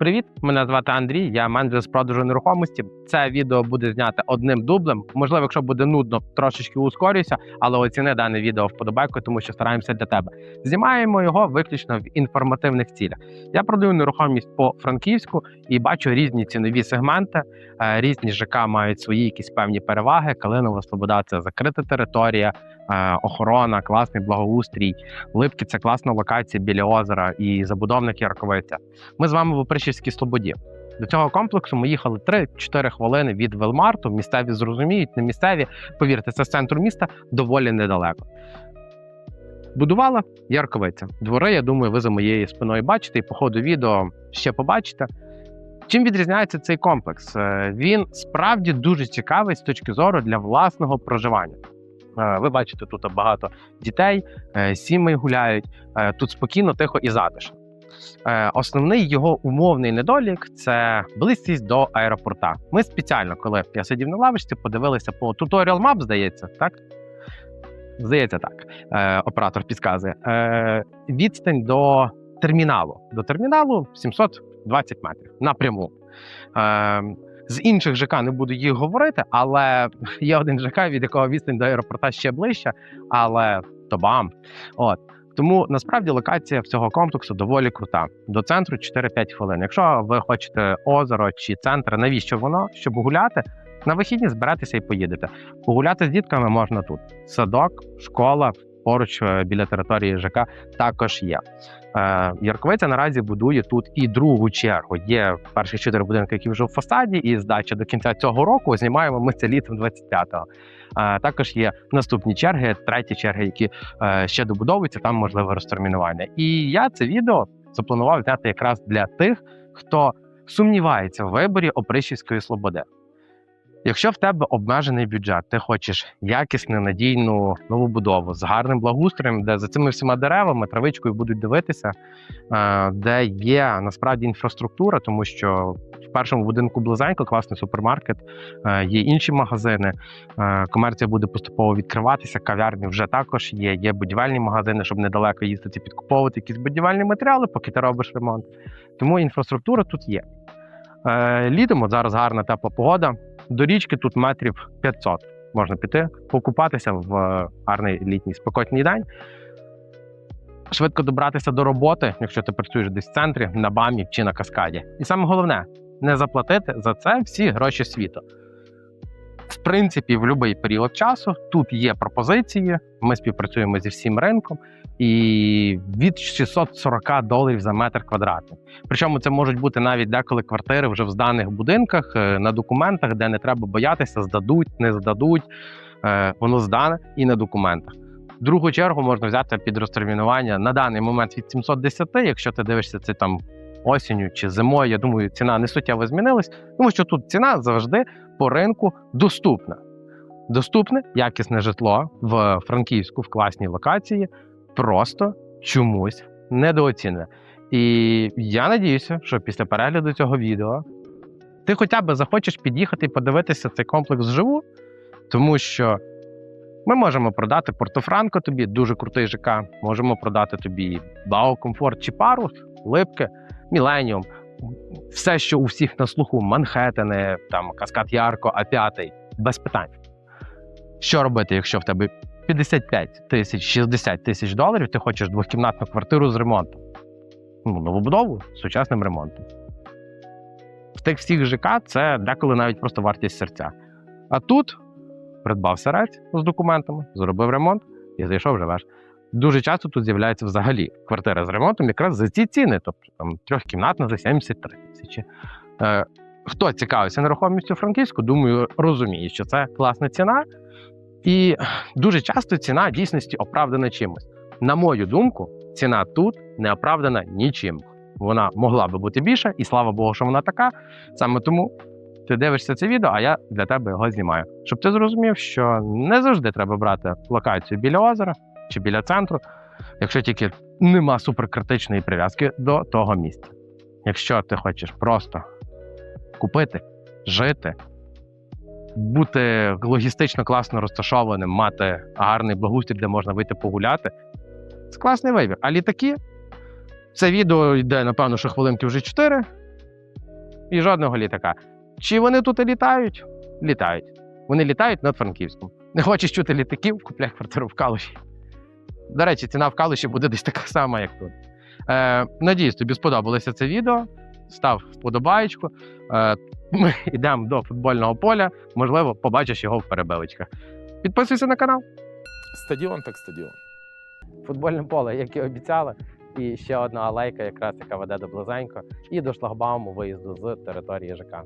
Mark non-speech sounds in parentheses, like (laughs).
Привіт, мене звати Андрій. Я менеджер з продажу нерухомості. Це відео буде знято одним дублем. Можливо, якщо буде нудно, трошечки ускорюся, але оціни дане відео вподобайку, тому що стараємося для тебе. Знімаємо його виключно в інформативних цілях. Я продаю нерухомість по франківську і бачу різні цінові сегменти. Е, Різні ЖК мають свої якісь певні переваги. Калинова Слобода це закрита територія, охорона, класний благоустрій. Липки це класна локація біля озера і забудовник Ярковиця. Ми з вами в Опришівській Слободі. До цього комплексу ми їхали 3-4 хвилини від Велмарту. Місцеві зрозуміють, не місцеві. Повірте, це з центру міста доволі недалеко. Будувала Ярковиця. Двори, я думаю, ви за моєю спиною бачите, і по ходу відео ще побачите. Чим відрізняється цей комплекс? Е, Він справді дуже цікавий з точки зору для власного проживання. Е, Ви бачите, тут багато дітей, е, сімей гуляють, е, тут спокійно, тихо і затишно. Основний його умовний недолік це близькість до аеропорта. Ми спеціально, коли я сидів на лавочці, подивилися по Tutorial Map, здається, так? Здається, так. Оператор підказує. Відстань до терміналу. До терміналу 720 метрів напряму. З інших ЖК не буду їх говорити, але є один ЖК, від якого відстань до аеропорта ще ближче, але то бам. От. Тому насправді локація всього комплексу доволі крута. До центру 4-5 хвилин. Якщо ви хочете озеро чи центр, навіщо воно? Щоб гуляти, на вихідні зберетеся і поїдете. Погуляти з дітками можна тут. Садок, школа поруч е, біля території ЖК також є. Е, Ярковиця наразі будує тут і другу чергу. Є перші чотири будинки, які вже в фасаді, і здача до кінця цього року. Знімаємо ми це літом 25-го. Е, також є наступні черги, треті черги, які е, ще добудовуються. Там можливе розтермінування. І я це відео запланував зняти якраз для тих, хто сумнівається в виборі Опришівської слободи. Якщо в тебе обмежений бюджет, ти хочеш якісну, надійну нову будову з гарним благоустроєм, де за цими всіма деревами, травичкою будуть дивитися, е, де є насправді інфраструктура, тому що в першому будинку близенько класний супермаркет, е, є інші магазини. е, Комерція буде поступово відкриватися. Кав'ярні вже також є. Є будівельні магазини, щоб недалеко їздити, підкуповувати якісь будівельні матеріали, поки ти робиш ремонт. Тому інфраструктура тут є. Літом, зараз гарна тепла погода. До річки тут метрів 500 можна піти, покупатися в е, гарний літній спекотній день. Швидко добратися до роботи, якщо ти працюєш десь в центрі, на бамі чи на каскаді. І саме головне не заплатити за це всі гроші світу. В принципі, в будь-який період часу тут є пропозиції. Ми співпрацюємо зі всім ринком, і від 640 доларів за метр квадратний. Причому це можуть бути навіть деколи квартири вже в зданих будинках е, на документах, де не треба боятися, здадуть, не здадуть. Е, Воно здане і на документах. Другу чергу можна взяти під розтермінування на даний момент від 710, якщо ти дивишся це там осінню чи зимою. Я думаю, ціна не суттєво змінилась, тому що тут ціна завжди по ринку доступна. Доступне якісне житло в Франківську в класній локації просто чомусь недооцінене. І я надіюся, що після перегляду цього відео ти хоча б захочеш під'їхати і подивитися цей комплекс вживу, тому що ми можемо продати Портофранко тобі, дуже крутий ЖК, можемо продати тобі Бао Комфорт чи пару, Липки, Міленіум, все, що у всіх на слуху, Манхеттени, там Каскад Ярко, А5, без питань. Що робити, якщо в тебе 55 тисяч 60 тисяч доларів, ти хочеш двохкімнатну квартиру з ремонтом? Ну, новобудову з сучасним ремонтом. В тих всіх ЖК це деколи навіть просто вартість серця. А тут придбав сарець з документами, зробив ремонт і зайшов живеш. Дуже часто тут з'являється взагалі квартира з ремонтом якраз за ці ціни, тобто там трьохкімнатна за 73 тисячі. Е, хто цікавиться нерухомістю Франківську, думаю, розуміє, що це класна ціна. І дуже часто ціна дійсності оправдана чимось. На мою думку, ціна тут не оправдана нічим. Вона могла би бути більша, і слава Богу, що вона така. Саме тому ти дивишся це відео, а я для тебе його знімаю. Щоб ти зрозумів, що не завжди треба брати локацію біля озера чи біля центру, якщо тільки нема суперкритичної прив'язки до того місця. Якщо ти хочеш просто купити, жити, бути логістично класно розташованим, мати гарний благоустрій, де можна вийти погуляти, це класний вибір. А літаки, це відео йде, напевно, що хвилинки вже 4. і жодного літака. Чи вони тут і літають? Літають. Вони літають над Франківськом. Не хочеш чути літаків, купляй квартиру в Калуші. До речі, ціна в Калуші буде десь така сама, як тут. Е, надіюсь, тобі сподобалося це відео. Став вподобаєчку. Е, ми (laughs) йдемо до футбольного поля. Можливо, побачиш його в перебилочках. Підписуйся на канал. Стадіон так стадіон. Футбольне поле, як і обіцяли. І ще одна алейка, якраз яка веде до Близенько, і до шлагбауму виїзду з території ЖК.